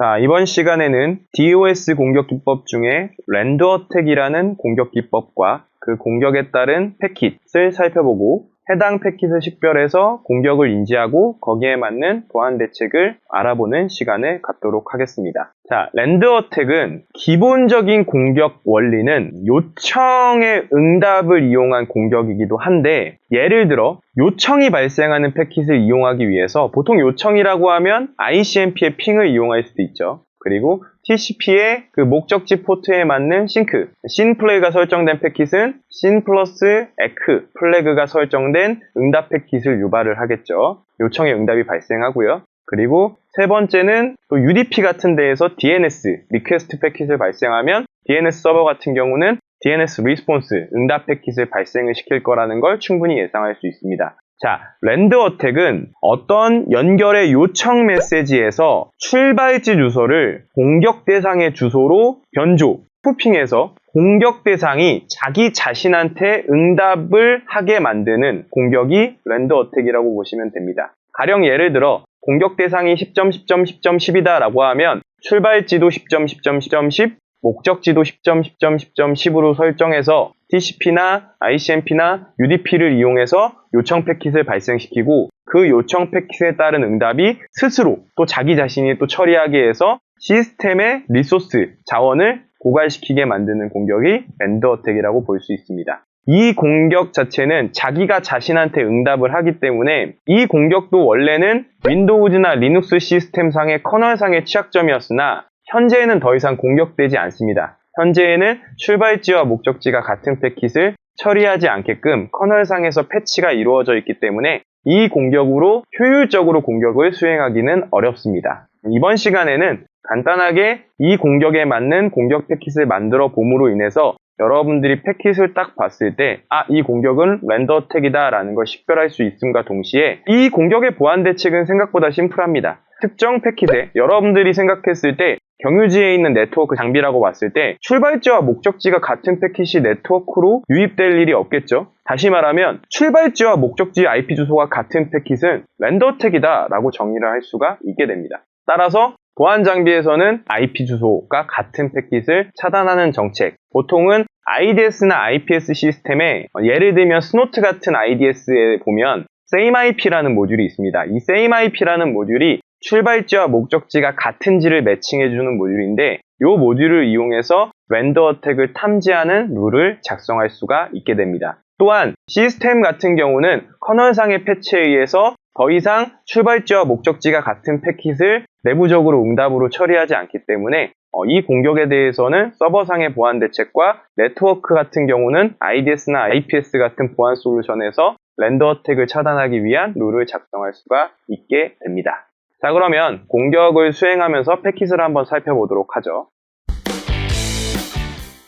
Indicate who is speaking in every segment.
Speaker 1: 자, 이번 시간에는 DOS 공격 기법 중에 랜드어택이라는 공격 기법과 그 공격에 따른 패킷을 살펴보고 해당 패킷을 식별해서 공격을 인지하고 거기에 맞는 보안 대책을 알아보는 시간을 갖도록 하겠습니다. 자, 랜드 어택은 기본적인 공격 원리는 요청의 응답을 이용한 공격이기도 한데 예를 들어 요청이 발생하는 패킷을 이용하기 위해서 보통 요청이라고 하면 ICMP의 핑을 이용할 수도 있죠. 그리고 TCP의 그 목적지 포트에 맞는 싱크, 신 플래그가 설정된 패킷은 신 플러스 에크 플래그가 설정된 응답 패킷을 유발을 하겠죠. 요청의 응답이 발생하고요. 그리고 세 번째는 또 UDP 같은 데에서 DNS, 리퀘스트 패킷을 발생하면 DNS 서버 같은 경우는 DNS 리스폰스, 응답 패킷을 발생을 시킬 거라는 걸 충분히 예상할 수 있습니다. 자, 랜드 어택은 어떤 연결의 요청 메시지에서 출발지 주소를 공격 대상의 주소로 변조, 푸핑해서 공격 대상이 자기 자신한테 응답을 하게 만드는 공격이 랜드 어택이라고 보시면 됩니다. 가령 예를 들어 공격 대상이 10점, 10점, 10점, 10이다 라고 하면 출발지도 10점, 10점, 10점, 10, 목적지도 10점, 10점, 10점, 10으로 설정해서 TCP나 ICMP나 UDP를 이용해서 요청 패킷을 발생시키고 그 요청 패킷에 따른 응답이 스스로 또 자기 자신이 또 처리하게 해서 시스템의 리소스, 자원을 고갈시키게 만드는 공격이 랜드어택이라고 볼 수 있습니다. 이 공격 자체는 자기가 자신한테 응답을 하기 때문에 이 공격도 원래는 윈도우즈나 리눅스 시스템상의 커널상의 취약점이었으나 현재에는 더 이상 공격되지 않습니다. 현재에는 출발지와 목적지가 같은 패킷을 처리하지 않게끔 커널상에서 패치가 이루어져 있기 때문에 이 공격으로 효율적으로 공격을 수행하기는 어렵습니다. 이번 시간에는 간단하게 이 공격에 맞는 공격 패킷을 만들어 봄으로 인해서 여러분들이 패킷을 딱 봤을 때, 아, 이 공격은 랜더 택이다 라는 걸 식별할 수 있음과 동시에 이 공격의 보안 대책은 생각보다 심플합니다. 특정 패킷에 여러분들이 생각했을 때 경유지에 있는 네트워크 장비라고 봤을 때 출발지와 목적지가 같은 패킷이 네트워크로 유입될 일이 없겠죠. 다시 말하면 출발지와 목적지 IP 주소가 같은 패킷은 랜더택이다 라고 정의를 할 수가 있게 됩니다. 따라서 보안 장비에서는 IP 주소가 같은 패킷을 차단하는 정책, 보통은 IDS나 IPS 시스템에 예를 들면 스노트 같은 IDS에 보면 SameIP라는 모듈이 있습니다. 이 SameIP라는 모듈이 출발지와 목적지가 같은지를 매칭해주는 모듈인데 이 모듈을 이용해서 랜더 어택을 탐지하는 룰을 작성할 수가 있게 됩니다. 또한 시스템 같은 경우는 커널상의 패치에 의해서 더 이상 출발지와 목적지가 같은 패킷을 내부적으로 응답으로 처리하지 않기 때문에 어, 이 공격에 대해서는 서버상의 보안 대책과 네트워크 같은 경우는 IDS나 IPS 같은 보안 솔루션에서 랜더 어택을 차단하기 위한 룰을 작성할 수가 있게 됩니다. 자 그러면 공격을 수행하면서 패킷을 한번 살펴보도록 하죠.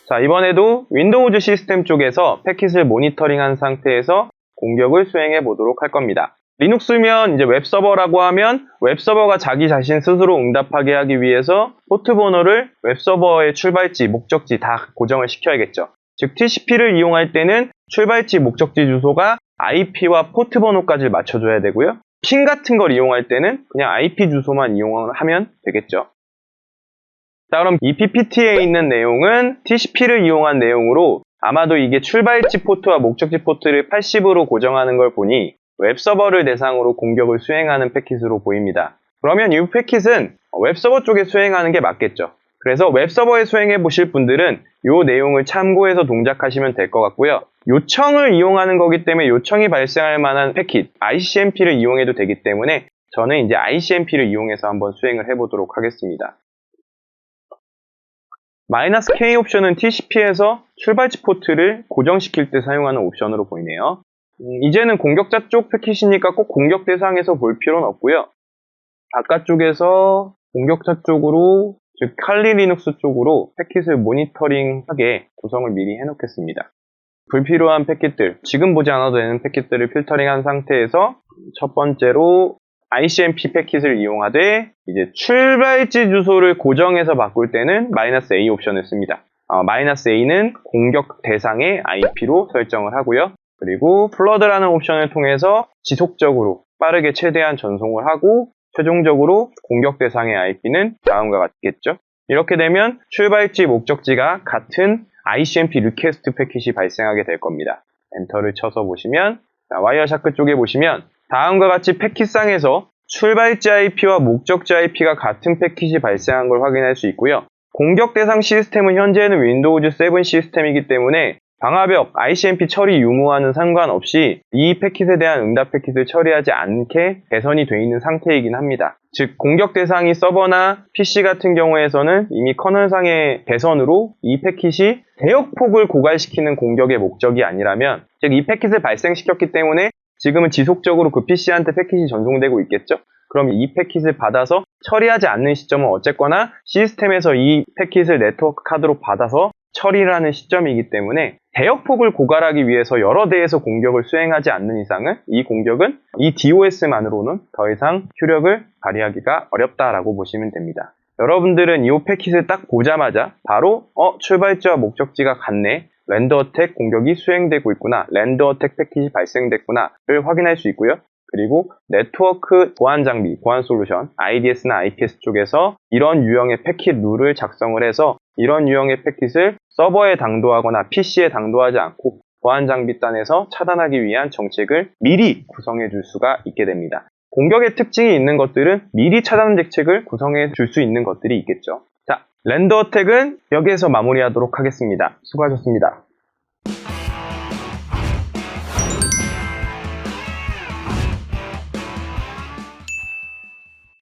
Speaker 1: 자 이번에도 윈도우즈 시스템 쪽에서 패킷을 모니터링한 상태에서 공격을 수행해 보도록 할 겁니다. 리눅스면 이제 웹서버라고 하면 웹서버가 자기 자신 스스로 응답하게 하기 위해서 포트 번호를 웹서버의 출발지, 목적지 다 고정을 시켜야겠죠. 즉 TCP를 이용할 때는 출발지, 목적지 주소가 IP와 포트 번호까지 맞춰줘야 되고요. 핀 같은 걸 이용할 때는 그냥 IP 주소만 이용하면 되겠죠. 자, 그럼 이 PPT에 있는 내용은 TCP를 이용한 내용으로 아마도 이게 출발지 포트와 목적지 포트를 80으로 고정하는 걸 보니 웹서버를 대상으로 공격을 수행하는 패킷으로 보입니다. 그러면 이 패킷은 웹서버 쪽에 수행하는 게 맞겠죠. 그래서 웹서버에 수행해 보실 분들은 이 내용을 참고해서 동작하시면 될 것 같고요. 요청을 이용하는 거기 때문에 요청이 발생할 만한 패킷, ICMP를 이용해도 되기 때문에 저는 이제 ICMP를 이용해서 한번 수행을 해보도록 하겠습니다. 마이너스 K 옵션은 TCP에서 출발지 포트를 고정시킬 때 사용하는 옵션으로 보이네요. 음, 이제는 공격자 쪽 패킷이니까 꼭 공격 대상에서 볼 필요는 없고요. 바깥쪽에서 공격자 쪽으로 즉 칼리 리눅스 쪽으로 패킷을 모니터링하게 구성을 미리 해놓겠습니다. 불필요한 패킷들, 지금 보지 않아도 되는 패킷들을 필터링한 상태에서 첫 번째로 ICMP 패킷을 이용하되 이제 출발지 주소를 고정해서 바꿀 때는 마이너스 A 옵션을 씁니다. 어, 마이너스 A는 공격 대상의 IP로 설정을 하고요. 그리고 플러드라는 옵션을 통해서 지속적으로 빠르게 최대한 전송을 하고 최종적으로 공격 대상의 IP는 다음과 같겠죠. 이렇게 되면 출발지, 목적지가 같은 ICMP 리퀘스트 패킷이 발생하게 될 겁니다. 엔터를 쳐서 보시면 자, 와이어샤크 쪽에 보시면 다음과 같이 패킷상에서 출발지 IP와 목적지 IP가 같은 패킷이 발생한 걸 확인할 수 있고요. 공격 대상 시스템은 현재는 윈도우즈 7 시스템이기 때문에 방화벽, ICMP 처리 유무와는 상관없이 이 패킷에 대한 응답 패킷을 처리하지 않게 개선이 되어 있는 상태이긴 합니다. 즉, 공격 대상이 서버나 PC 같은 경우에서는 이미 커널상의 개선으로 이 패킷이 대역폭을 고갈시키는 공격의 목적이 아니라면, 즉, 이 패킷을 발생시켰기 때문에 지금은 지속적으로 그 PC한테 패킷이 전송되고 있겠죠? 그럼 이 패킷을 받아서 처리하지 않는 시점은 어쨌거나 시스템에서 이 패킷을 네트워크 카드로 받아서 하는 시점이기 때문에 대역폭을 고갈하기 위해서 여러 대에서 공격을 수행하지 않는 이상은 이 공격은 이 DOS만으로는 더 이상 효력을 발휘하기가 어렵다라고 보시면 됩니다. 여러분들은 이 패킷을 딱 보자마자 바로 어 출발지와 목적지가 같네 랜더 어택 공격이 수행되고 있구나 랜더 어택 패킷이 발생됐구나를 확인할 수 있고요. 그리고 네트워크 보안 장비, 보안 솔루션, IDS나 IPS 쪽에서 이런 유형의 패킷 룰을 작성을 해서 이런 유형의 패킷을 서버에 당도하거나 PC에 당도하지 않고 보안 장비단에서 차단하기 위한 정책을 미리 구성해 줄 수가 있게 됩니다. 공격의 특징이 있는 것들은 미리 차단 대책을 구성해 줄 수 있는 것들이 있겠죠. 자, 랜더 어택은 여기에서 마무리하도록 하겠습니다. 수고하셨습니다.